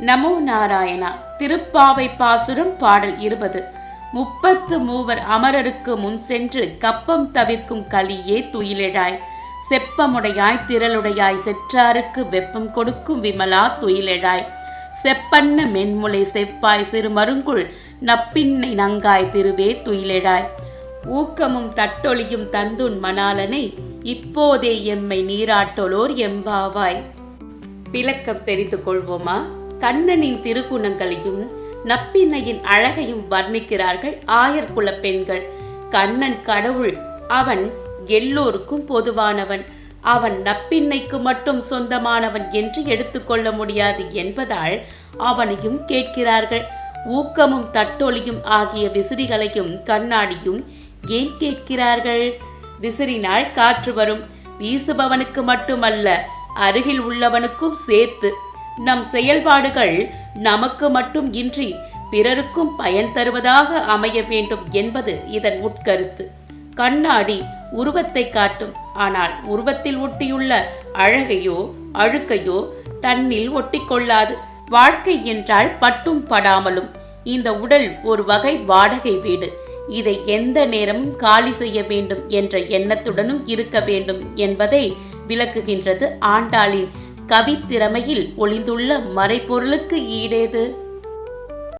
நமோ நாராயணா திருப்பாவை பாசுரம் பாடல் இருபது. முப்பத்து மூவர் அமரருக்கு முன் சென்று கப்பம் தவிர்க்கும் கலியே துயிலெழாய். செப்பமுடையாய் திரளுடையாய் செற்றாருக்கு வெப்பம் கொடுக்கும் விமலா துயிலெழாய். செப்பன்ன மென்முலை செப்பாய் சிறு மருங்குள் நப்பின்னை நங்காய் திருவே துயிலெழாய். ஊக்கமும் தட்டொழியும் தந்துன் மணாலனை இப்போதே எம்மை நீராட்டொலோர் எம்பாவாய். விளக்கம் தெரிந்து கொள்வோமா? கண்ணனின் திருக்குணங்களையும் நப்பின்னையின் அழகையும் வர்ணிக்கிறார்கள் ஆயர்குல பெண்கள் கண்ணன் கடவுள் அவன் எல்லோருக்கும் பொதுவானவன். அவன் நப்பின்னைக்கு மட்டும் சொந்தமானவன் என்று எடுத்துக்கொள்ள முடியாது என்பதால் அவனையும் கேட்கிறார்கள். ஊக்கமும் தட்டொலியும் ஆகிய விசிறிகளையும் கண்ணாடியும் ஏன் கேட்கிறார்கள்? விசிறினால் காற்று வரும். வீசுபவனுக்கு மட்டுமல்ல அருகில் உள்ளவனுக்கும் சேர்த்து நம் செயல்பாடுகள் நமக்கு மட்டும் இன்றி பிறருக்கும் பயன் தருவதாக அமைய வேண்டும் என்பது இதன் உட்கருத்து. கண்ணாடி உருவத்தை காட்டும். ஆனால் உருவத்தில் ஒட்டியுள்ள அழகையோ அழுக்கையோ தன்னில் ஒட்டிக்கொள்ளாது. வாழ்க்கை என்றால் பட்டும் படாமலும் இந்த உடல் ஒரு வகை வாடகை வீடு. இதை எந்த நேரமும் காலி செய்ய வேண்டும் என்ற எண்ணத்துடனும் இருக்க வேண்டும் என்பதை விளக்குகின்றது ஆண்டாளின் கவித்திறமையில் ஒளிந்துள்ள மறைபொருளுக்கு ஈடேது?